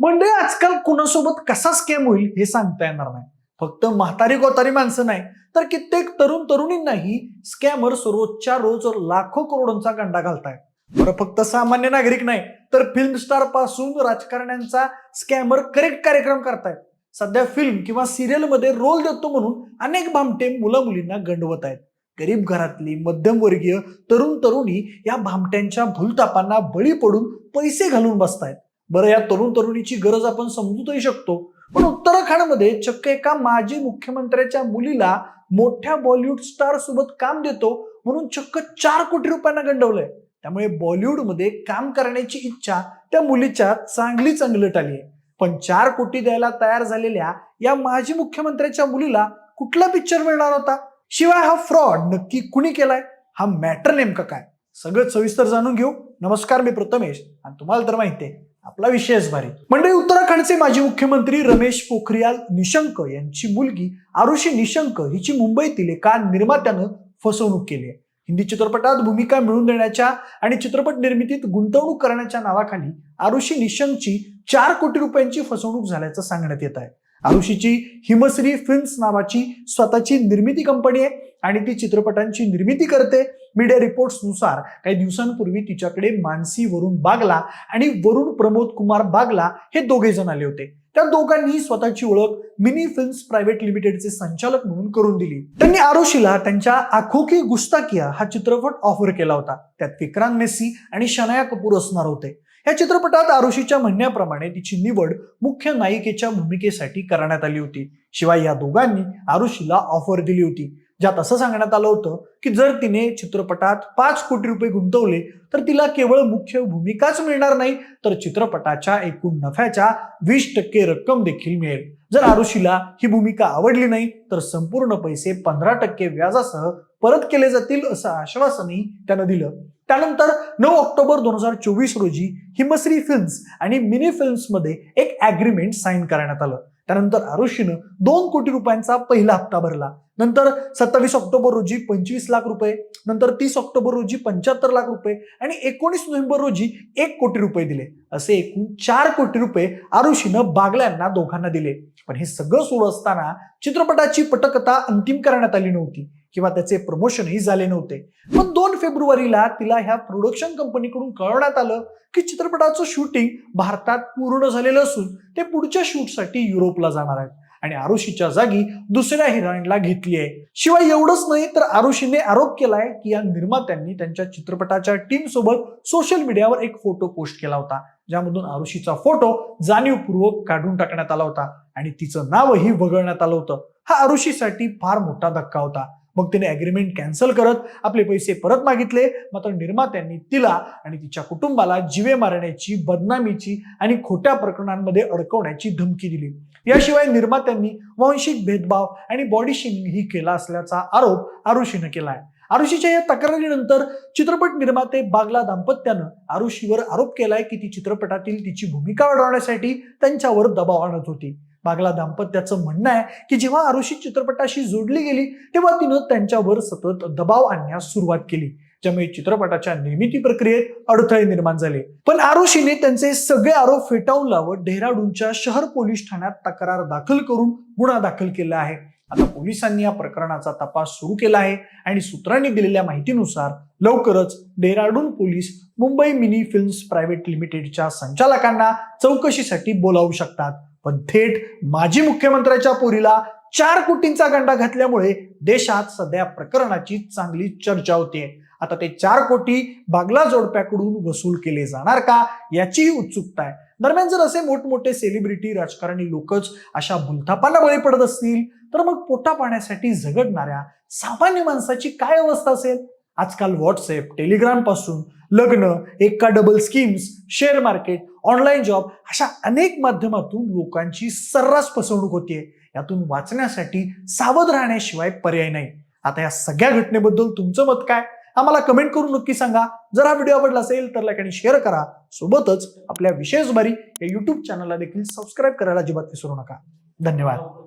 म्हणजे आजकाल कुणासोबत कसा स्कॅम होईल हे सांगता येणार नाही. फक्त म्हातारी कोतारी माणसं नाही तर कित्येक तरुण तरुणींनाही स्कॅमर रोजच्या रोज लाखो करोडोंचा गंडा घालतायत. बरं फक्त सामान्य नागरिक नाही तर फिल्म स्टारपासून राजकारण्यांचा स्कॅमर करेक्ट कार्यक्रम करतायत. सध्या फिल्म किंवा सिरियलमध्ये रोल देतो म्हणून अनेक भामटे मुलं मुलींना गंडवत आहेत गरीब घरातली मध्यमवर्गीय तरुण तरुणी या भामट्यांच्या भूलतापांना बळी पडून पैसे घालून बसतायत. बरं या तरुण तरुणीची गरज आपण समजूतही शकतो. पण उत्तराखंडमध्ये चक्क एका माजी मुख्यमंत्र्याच्या मुलीला मोठ्या बॉलिवूड स्टार सोबत काम देतो म्हणून चक्क चार कोटी रुपयांना गंडवलंय. त्यामुळे बॉलिवूडमध्ये काम करण्याची इच्छा त्या मुलीच्या चांगली चांगलट आली आहे. पण चार कोटी द्यायला तयार झालेल्या या माजी मुख्यमंत्र्याच्या मुलीला कुठला पिक्चर मिळणार होता? शिवाय हा फ्रॉड नक्की कुणी केलाय? हा मॅटर नेमका काय? सगळं सविस्तर जाणून घेऊ. नमस्कार मी प्रथमेश. आणि तुम्हाला तर माहिती आहे आपला विषयच भारी. म्हणजे उत्तराखंडचे माजी मुख्यमंत्री रमेश पोखरियाल निशंक यांची मुलगी आरुषी निशंक हिची मुंबईतील एका निर्मात्यानं फसवणूक केली आहे. हिंदी चित्रपटात भूमिका मिळवून देण्याच्या आणि चित्रपट निर्मितीत गुंतवणूक करण्याच्या नावाखाली आरुषी निशंकची चार कोटी रुपयांची फसवणूक झाल्याचं सांगण्यात येत आहे. आरुषीची हिमश्री फिल्म्स नावाची स्वतःची निर्मिती कंपनी आहे आणि ती चित्रपटांची निर्मिती करते. मीडिया रिपोर्ट्सनुसार काही दिवसांपूर्वी तिच्याकडे मानसी वरुण बागला आणि वरुण प्रमोद कुमार बागला हे दोघे जण आले होते. त्या दोघांनी स्वतःची ओळख मिनी फिल्म्स प्रायव्हेट लिमिटेडचे संचालक म्हणून करून दिली. त्यांनी आरोशीला त्यांच्या आखोकी गुस्ताकिया हा चित्रपट ऑफर केला होता. त्यात विक्रांत मेस्सी आणि शनाया कपूर असणार होते. या चित्रपटात आरुषीच्या म्हणण्याप्रमाणे तिची निवड मुख्य नायिकेच्या भूमिकेसाठी करण्यात आली होती. शिवाय या दोघांनी आरुषीला ऑफर दिली होती. ज्यात असं सांगण्यात आलं होतं की जर तिने चित्रपटात पाच कोटी रुपये गुंतवले तर तिला केवळ मुख्य भूमिकाच मिळणार नाही तर चित्रपटाच्या एकूण नफ्याच्या वीस टक्के रक्कम देखील मिळेल. जर आरुषीला ही भूमिका आवडली नाही तर संपूर्ण पैसे पंधरा टक्के व्याजासह परत केले जातील असं आश्वासनही त्यानं दिलं. त्यानंतर नऊ ऑक्टोबर दोन हजार चोवीस रोजी हिमश्री फिल्म्स आणि मिनी फिल्म्समध्ये एक ॲग्रीमेंट साईन करण्यात आलं. त्यानंतर आरुषीनं दोन कोटी रुपयांचा पहिला हप्ता भरला. नंतर सत्तावीस ऑक्टोबर रोजी पंचवीस लाख रुपये नंतर तीस ऑक्टोबर रोजी पंच्याहत्तर लाख रुपये आणि एकोणीस नोव्हेंबर रोजी एक कोटी रुपये दिले. असे एकूण चार कोटी रुपये आरुषीनं बागल्यांना दोघांना दिले. पण हे सगळं सुरू असताना चित्रपटाची पटकथा अंतिम करण्यात आली नव्हती किंवा त्याचे प्रमोशनही झाले नव्हते. पण दोन फेब्रुवारीला तिला ह्या प्रोडक्शन कंपनीकडून कळवण्यात आलं की चित्रपटाचं शूटिंग भारतात पूर्ण झालेलं असून ते पुढच्या शूटसाठी युरोपला जाणार आहेत. आणि आरुषीच्या जागी दुसऱ्या हिरोईनला घेतली आहे. शिवाय एवढंच नाही तर आरुषीने आरोप केलाय की या निर्मात्यांनी त्यांच्या चित्रपटाच्या टीम सोबत सोशल मीडियावर एक फोटो पोस्ट केला होता. ज्यामधून आरुषीचा फोटो जाणीवपूर्वक काढून टाकण्यात आला होता. आणि तिचं नावही वगळण्यात आलं होतं. हा आरुषीसाठी फार मोठा धक्का होता. मग तिने अग्रीमेंट कॅन्सल करत आपले पैसे परत मागितले. मात्र निर्मात्यांनी तिला आणि तिच्या कुटुंबाला जिवे मारण्याची बदनामीची आणि खोट्या प्रकरणांमध्ये अडकवण्याची धमकी दिली. याशिवाय निर्मात्यांनी वांशिक भेदभाव आणि बॉडी शेमिंग ही केला असल्याचा आरोप आरुषीनं केला आहे आरुषीच्या या तक्रारीनंतर चित्रपट निर्माते बागला दाम्पत्यानं आरुषीवर आरोप केलाय की ती चित्रपटातील तिची भूमिका वाढवण्यासाठी त्यांच्यावर दबाव आणत होती. बागला दाम्पत्याचं म्हणणं आहे की जेव्हा आरुषी चित्रपटाशी जोडली गेली तेव्हा तिनं त्यांच्यावर सतत दबाव आणण्यास सुरुवात केली. ज्यामुळे चित्रपटाच्या निर्मिती प्रक्रियेत अडथळे निर्माण झाले. पण आरुषीने त्यांचे सगळे आरोप फेटाळून लावत डेहराडूनच्या शहर पोलीस ठाण्यात तक्रार दाखल करून गुन्हा दाखल केला आहे. आता पोलिसांनी या प्रकरणाचा तपास सुरू केला आहे आणि सूत्रांनी दिलेल्या माहितीनुसार लवकरच Dehradun police Mumbai mini films private लिमिटेडच्या संचालकांना चौकशीसाठी बोलावू शकतात. पण थेट माजी मुख्यमंत्र्याच्या पोरीला चार कोटींचा गंडा घातल्यामुळे देशात सध्या प्रकरणाची चांगली चर्चा होते. आता ते चार कोटी बागला जोडप्याकडून वसूल केले जाणार का याचीही उत्सुकता आहे. दरम्यान जर असे मोठमोठे सेलिब्रिटी राजकारणी लोकच अशा भूलथापांना बळी पडत असतील तर मग पोटा पाण्यासाठी झगडणाऱ्या सामान्य माणसाची काय अवस्था असेल? आजकाल व्हॉट्सअप टेलिग्रामपासून लग्न एका double schemes share market online job अशा अनेक माध्यमातून लोकांची सर्रास फसवणूक होतीये. यातून वाचण्यासाठी सावध राहण्याशिवाय पर्याय नाही. आता या सगळ्या घटनेबद्दल तुमचं मत काय? आम्हाला कमेंट करून नक्की सांगा. जर हा व्हिडिओ आवडला असेल तर लाईक आणि शेअर करा. सोबतच आपल्या विशेष बारी या युट्यूब चॅनलला देखील सबस्क्राईब करायला अजिबात विसरू नका. धन्यवाद.